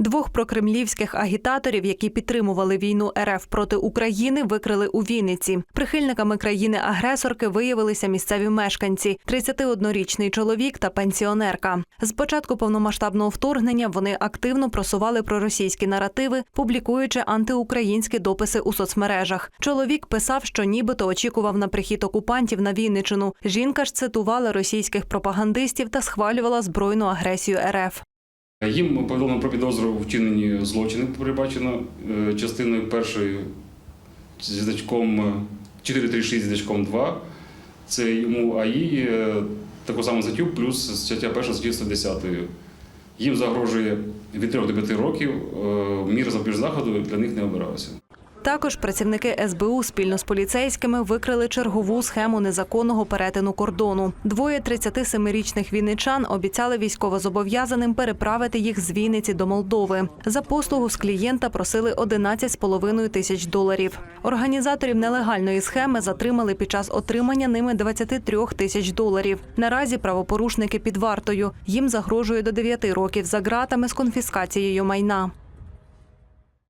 Двох прокремлівських агітаторів, які підтримували війну РФ проти України, викрили у Вінниці. Прихильниками країни-агресорки виявилися місцеві мешканці: 31-річний чоловік та пенсіонерка. З початку повномасштабного вторгнення вони активно просували проросійські наративи, публікуючи антиукраїнські дописи у соцмережах. Чоловік писав, що нібито очікував на прихід окупантів на Вінничину. Жінка ж цитувала російських пропагандистів та схвалювала збройну агресію РФ. Їм повідомлено про підозру у вчиненні злочину, передбачено е, частиною першої зі значком е, 436 зі значком 2. Це йому АІ, е, таку саму статтю, плюс стаття перша статті 110. Їм загрожує від 3 до 5 років. Мір запобіжного заходу для них не обиралася. Також працівники СБУ спільно з поліцейськими викрили чергову схему незаконного перетину кордону. Двоє 37-річних вінничан обіцяли військовозобов'язаним переправити їх з Вінниці до Молдови. За послугу з клієнта просили 11,5 тисяч доларів. Організаторів нелегальної схеми затримали під час отримання ними 23 тисяч доларів. Наразі правопорушники під вартою. Їм загрожує до 9 років за ґратами з конфіскацією майна.